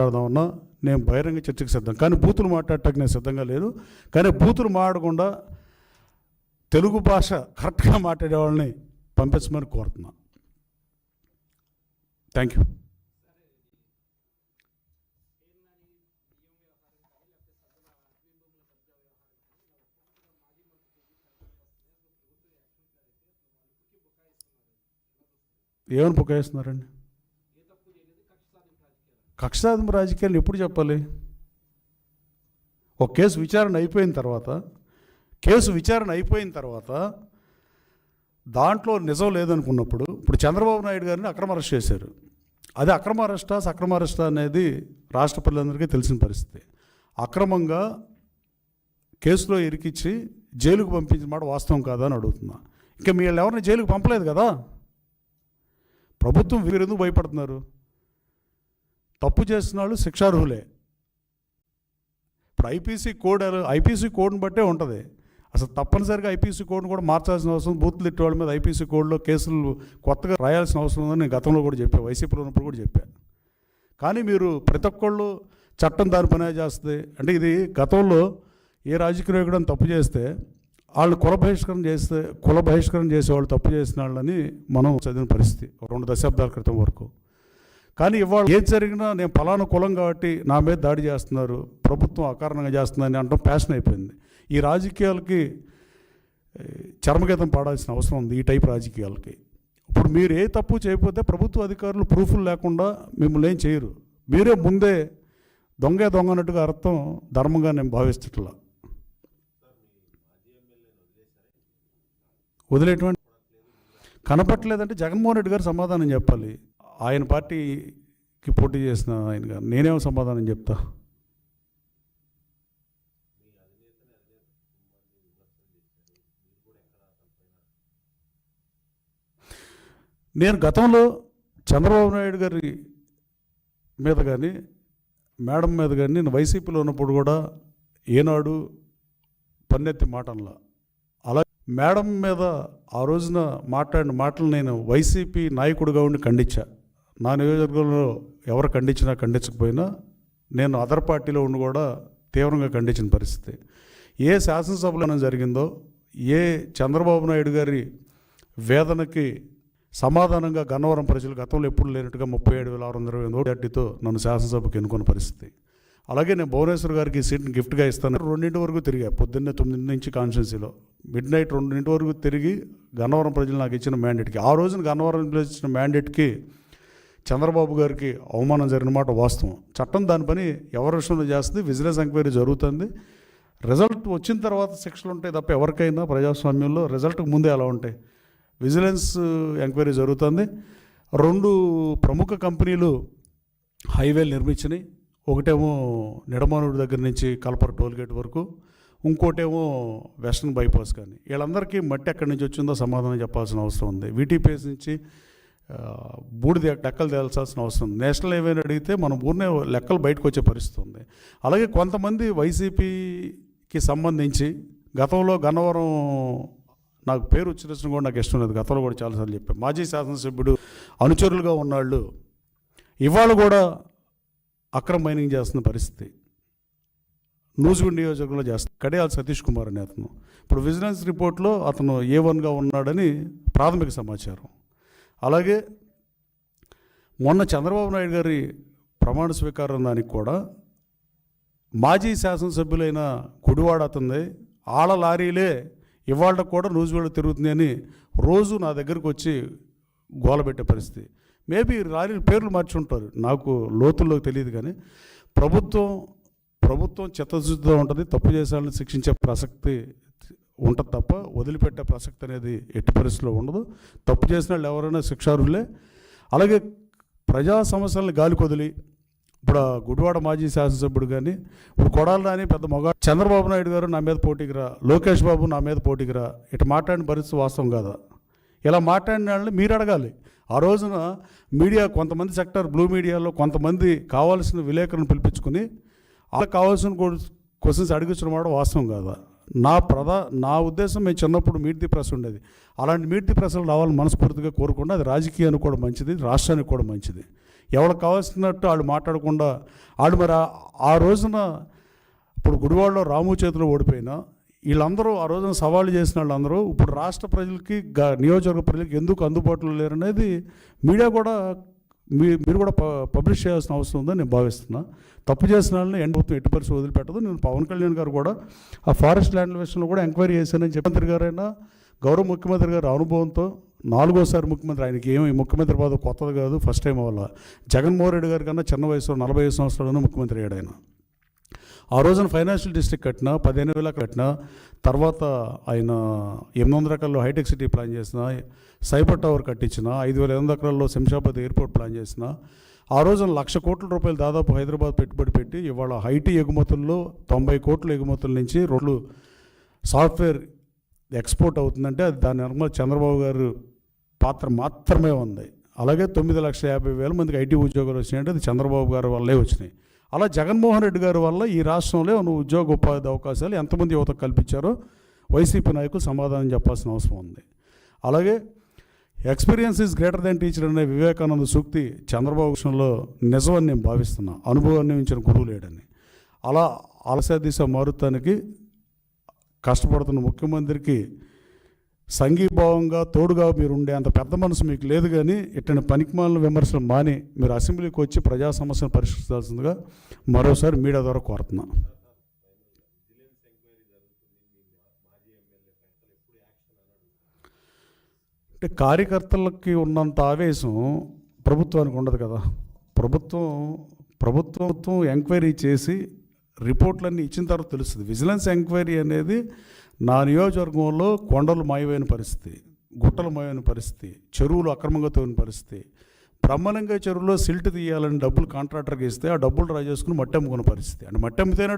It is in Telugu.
మాట్లాడదామన్నా నేను బహిరంగ చర్చకు సిద్ధం. కానీ బూతులు మాట్లాడటానికి నేను సిద్ధంగా లేదు. కానీ బూతులు మాట్లాడకుండా తెలుగు భాష కరెక్ట్గా మాట్లాడే వాళ్ళని పంపించమని కోరుతున్నా. థ్యాంక్ యూ ఏమని పుకాయిస్తున్నారండి కక్ష రాజకీయాలు ఎప్పుడు చెప్పాలి? ఒక కేసు విచారణ అయిపోయిన తర్వాత కేసు విచారణ అయిపోయిన తర్వాత దాంట్లో నిజం లేదనుకున్నప్పుడు ఇప్పుడు చంద్రబాబు నాయుడు గారిని అక్రమ అరెస్ట్ చేశారు. అది అక్రమ అరెస్టా సక్రమ అరెస్టా అనేది రాష్ట్ర ప్రజలందరికీ తెలిసిన పరిస్థితి. అక్రమంగా కేసులో ఇరికిచ్చి జైలుకు పంపించిన మాట వాస్తవం కాదా అని అడుగుతున్నా. ఇంకా మీరు ఎవరిని జైలుకు పంపలేదు కదా? ప్రభుత్వం వీరు ఎందుకు భయపడుతున్నారు? తప్పు చేసిన వాళ్ళు శిక్షార్హులే. ఇప్పుడు ఐపీసీ కోడ్ ఐపీసీ కోడ్ని బట్టే ఉంటుంది. అసలు తప్పనిసరిగా ఐపీసీ కోడ్ని కూడా మార్చాల్సిన అవసరం బూత్లు తిట్టే వాళ్ళ మీద ఐపీసీ కోడ్లో కేసులు కొత్తగా రాయాల్సిన అవసరం ఉందని నేను గతంలో కూడా చెప్పాను వైసీపీలో ఉన్నప్పుడు కూడా చెప్పాను కానీ మీరు ప్రతి ఒక్కళ్ళు చట్టం దాని పనే చేస్తుంది. అంటే ఇది గతంలో ఏ రాజకీయ నాయకుడు తప్పు చేస్తే వాళ్ళు కుల బహిష్కరణ చేస్తే కుల బహిష్కరణ చేసే వాళ్ళు తప్పు చేసిన వాళ్ళని మనం చదివిన పరిస్థితి ఒక రెండు దశాబ్దాల క్రితం వరకు. కానీ ఇవాళ ఏది జరిగినా నేను ఫలానా కులం కాబట్టి నా మీద దాడి చేస్తున్నారు ప్రభుత్వం అకారణంగా చేస్తుందని అనడం ప్యాషన్ అయిపోయింది. ఈ రాజకీయాలకి చర్మగీతం పాడాల్సిన అవసరం ఉంది ఈ టైప్ రాజకీయాలకి. ఇప్పుడు మీరు ఏ తప్పు చేయకపోతే ప్రభుత్వ అధికారులు ప్రూఫ్లు లేకుండా మిమ్మల్ని ఏం చేయరు. మీరే ముందే దొంగే దొంగ అన్నట్టుగా అర్థం ధర్మంగా నేను భావిస్తుట్లా. వదిలేటువంటి కనపట్లేదంటే జగన్మోహన్ రెడ్డి గారు సమాధానం చెప్పాలి. ఆయన పార్టీకి పోటీ చేసిన ఆయన గారు. నేనేమో సమాధానం చెప్తా? నేను గతంలో చంద్రబాబు నాయుడు గారి మీద కానీ మేడం మీద కానీ నేను వైసీపీలో ఉన్నప్పుడు కూడా ఏనాడు పన్నెత్తి మాటల్లో. అలా మేడం మీద ఆ రోజున మాట్లాడిన మాటలు నేను వైసీపీ నాయకుడిగా ఉండి ఖండించా. నా నియోజకవర్గంలో ఎవరు ఖండించినా ఖండించకపోయినా నేను అదర్ పార్టీలో ఉండి కూడా తీవ్రంగా ఖండించిన పరిస్థితి. ఏ శాసనసభలో జరిగిందో ఏ చంద్రబాబు నాయుడు గారి వేదనకి సమాధానంగా గన్నవరం ప్రజలు గతంలో ఎప్పుడు లేనట్టుగా ముప్పై ఏడు వేల ఆరు వందల ఇరవై ఎనిమిది నన్ను శాసనసభకు ఎన్నుకున్న పరిస్థితి. అలాగే నేను భువనేశ్వర్ గారికి సీట్ని గిఫ్ట్గా ఇస్తాను. రెండింటి వరకు తిరిగా పొద్దున్నే తొమ్మిది నుంచి కాన్స్టిట్యున్సీలో. మిడ్ నైట్ రెండింటి వరకు తిరిగి గన్నవరం ప్రజలు నాకు ఇచ్చిన మ్యాండేట్కి. ఆ రోజున గన్నవరం ప్రజలు ఇచ్చిన మ్యాండేట్కి చంద్రబాబు గారికి అవమానం జరిగిన మాట వాస్తవం. చట్టం దాని పని ఎవరి విషయంలో చేస్తుంది? విజిలెన్స్ ఎంక్వైరీ జరుగుతుంది. రిజల్ట్ వచ్చిన తర్వాత శిక్షలు ఉంటాయి తప్ప ఎవరికైనా ప్రజాస్వామ్యంలో రిజల్ట్కి ముందే అలా ఉంటాయి. విజిలెన్స్ ఎంక్వైరీ జరుగుతుంది. రెండు ప్రముఖ కంపెనీలు హైవేలు నిర్మించినాయి. ఒకటేమో నిడమానుడి దగ్గర నుంచి కల్పర టోల్గేట్ వరకు. ఇంకోటేమో వెస్ట్రన్ బైపాస్ కానీ. వీళ్ళందరికీ మట్టి ఎక్కడి నుంచి వచ్చిందో సమాధానం చెప్పాల్సిన అవసరం ఉంది. వీటీపీఎస్ నుంచి బూడిద లెక్కలు తేల్చాల్సిన అవసరం ఉంది. నేషనల్ హైవేని అడిగితే మనం ఊరినే లెక్కలు బయటకు వచ్చే పరిస్థితి ఉంది. అలాగే కొంతమంది వైసీపీకి సంబంధించి గతంలో గన్నవరం నాకు పేరు ఉచ్చరించడం కూడా నాకు ఇష్టం లేదు. గతంలో కూడా చాలాసార్లు చెప్పాను. మాజీ శాసనసభ్యుడు అనుచరులుగా ఉన్నాళ్ళు ఇవాళ కూడా అక్రమ మైనింగ్ చేస్తున్న పరిస్థితి. నూజివీడు నియోజకవర్గంలో చేస్తాను కడియాల సతీష్ కుమార్ అనే అతను. ఇప్పుడు విజిలెన్స్ రిపోర్ట్లో అతను ఏ వన్గా ఉన్నాడని ప్రాథమిక సమాచారం. అలాగే మొన్న చంద్రబాబు నాయుడు గారి ప్రమాణ స్వీకారం దానికి కూడా మాజీ శాసనసభ్యులైన కుడివాడ అతంది ఆళ్ళ లారీలే ఇవాళ కూడా నూజివీడు తిరుగుతుంది అని రోజు నా దగ్గరకు వచ్చి గోలబెట్టే పరిస్థితి. మేబీ లారీల పేర్లు మార్చి ఉంటారు. నాకు లోతుల్లోకి తెలియదు కానీ ప్రభుత్వం ప్రభుత్వం చిత్తశుద్ధితో ఉంటుంది తప్పు చేశాలని శిక్షించే ప్రసక్తి ఉంటుంది తప్ప వదిలిపెట్టే ప్రసక్తి అనేది ఎట్టి పరిస్థితిలో ఉండదు. తప్పు చేసిన వాళ్ళు ఎవరైనా శిక్షార్హులే. అలాగే ప్రజా సమస్యలను గాలికొదిలి ఇప్పుడు గుడివాడ మాజీ శాసనసభ్యుడు కానీ ఇప్పుడు కొడాలి రాని పెద్ద మొగ చంద్రబాబు నాయుడు గారు నా మీద పోటీకి రా లోకేష్ బాబు నా మీద పోటీకి రా ఇటు మాట్లాడిన పరిస్థితి వాస్తవం కాదా? ఇలా మాట్లాడిన వాళ్ళని మీరు అడగాలి. ఆ రోజున మీడియా కొంతమంది సెక్టర్ బ్లూ మీడియాలో కొంతమంది కావాల్సిన విలేకరులను పిలిపించుకుని వాళ్ళకి కావాల్సిన క్వశ్చన్స్ అడిగించడం మాట వాస్తవం కాదా? నా ప్రధా నా ఉద్దేశం మేము చిన్నప్పుడు మీట్ ది ప్రెస్ ఉండేది. అలాంటి మీట్ ది ప్రెస్లు రావాలని మనస్ఫూర్తిగా కోరుకుండా అది రాజకీయానికి కూడా మంచిది రాష్ట్రానికి కూడా మంచిది. ఎవరికి కావాల్సినట్టు వాళ్ళు మాట్లాడకుండా వాళ్ళు మరి ఆ- రోజున ఇప్పుడు గుడివాడలో రాము చేతిలో ఓడిపోయినా వీళ్ళందరూ ఆ రోజున సవాళ్ళు చేసిన వాళ్ళందరూ ఇప్పుడు రాష్ట్ర ప్రజలకి గ- నియోజకవర్గ ప్రజలకి ఎందుకు అందుబాటులో లేరనేది మీడియా కూడా మీ మీరు కూడా ప- పబ్లిష్ చేయాల్సిన అవసరం ఉందని నేను భావిస్తున్నా. తప్పు చేసిన వాళ్ళని ఎండ్ ప్రభుత్వం ఎట్టి పరిస్థితి వదిలిపెట్టదు. నేను పవన్ కళ్యాణ్ గారు కూడా ఆ ఫారెస్ట్ ల్యాండ్ విషయంలో కూడా ఎంక్వైరీ చేశానని చెప్పి గారైనా గౌరవ ముఖ్యమంత్రి గారి అనుభవంతో నాలుగోసారి ముఖ్యమంత్రి ఆయనకి ఏమి ముఖ్యమంత్రి పదవి కొత్తది కాదు ఫస్ట్ టైం వల్ల జగన్మోహన్ రెడ్డి గారి కన్నా చిన్న వయసులో నలభై ఐదు సంవత్సరాలను ముఖ్యమంత్రి అయ్యాడు ఆయన. ఆ రోజున ఫైనాన్షియల్ డిస్ట్రిక్ట్ కట్టిన పదిహేను వేల కట్టిన తర్వాత ఆయన ఎనిమిది వందల ఎకరాల్లో హైటెక్ సిటీ ప్లాన్ చేసిన సైబర్ టవర్ కట్టించిన ఐదు వేల ఎనిమిది ఎకరాల్లో శంషాబాద్ ఎయిర్పోర్ట్ ప్లాన్ చేసిన ఆ రోజున లక్ష కోట్ల రూపాయలు దాదాపు హైదరాబాద్ పెట్టుబడి పెట్టి ఇవాళ ఐటీ ఎగుమతుల్లో తొంభై కోట్ల ఎగుమతుల నుంచి రోడ్లు సాఫ్ట్వేర్ ఎక్స్పోర్ట్ అవుతుందంటే అది దాని వెనక చంద్రబాబు గారు పాత్ర మాత్రమే ఉంది. అలాగే తొమ్మిది లక్షల యాభై వేల మందికి ఐటీ ఉద్యోగాలు వచ్చినాయంటే అది చంద్రబాబు గారి వల్లే వచ్చినాయి. అలా జగన్మోహన్ రెడ్డి గారి వల్ల ఈ రాష్ట్రంలో ఉన్న ఉద్యోగ ఉపాధి అవకాశాలు ఎంతమంది యువత కల్పించారో వైసీపీ నాయకులు సమాధానం చెప్పాల్సిన అవసరం ఉంది. అలాగే experience is greater than teacher అనే వివేకానంద సూక్తి చంద్రబాబు విషయంలో నిజమని నేను భావిస్తున్నా. అనుభవాన్ని మించిన గురువు లేడని. అలా అలస దిశ మారుతానికి కష్టపడుతున్న ముఖ్యమంత్రికి సంఘీభావంగా తోడుగా మీరు ఉండే అంత పెద్ద మనసు మీకు లేదు కానీ ఇట్టని పనికిమాలిన విమర్శలు మాని మీరు అసెంబ్లీకి వచ్చి ప్రజా సమస్యను పరిష్కరించాల్సిందిగా మరోసారి మీడియా ద్వారా కోరుతున్నాను అంటే కార్యకర్తలకి ఉన్నంత ఆవేశం ప్రభుత్వానికి ఉండదు కదా. ప్రభుత్వం ప్రభుత్వం ఎంక్వైరీ చేసి రిపోర్ట్లన్నీ ఇచ్చిన తర్వాత తెలుస్తుంది. విజిలెన్స్ ఎంక్వైరీ అనేది నా నియోజకవర్గంలో కొండలు మాయమైన పరిస్థితి గుట్టలు మాయమైన పరిస్థితి చెరువులు అక్రమంగా తోని పరిస్థితి. బ్రహ్మలింగ చెరువులో సిల్ట్ తీయాలని డబ్బులు కాంట్రాక్టర్కి ఇస్తే ఆ డబ్బులు డ్రా చేసుకుని మట్టి అమ్ముకున్న పరిస్థితి. అంటే మట్టి అమ్మితేనే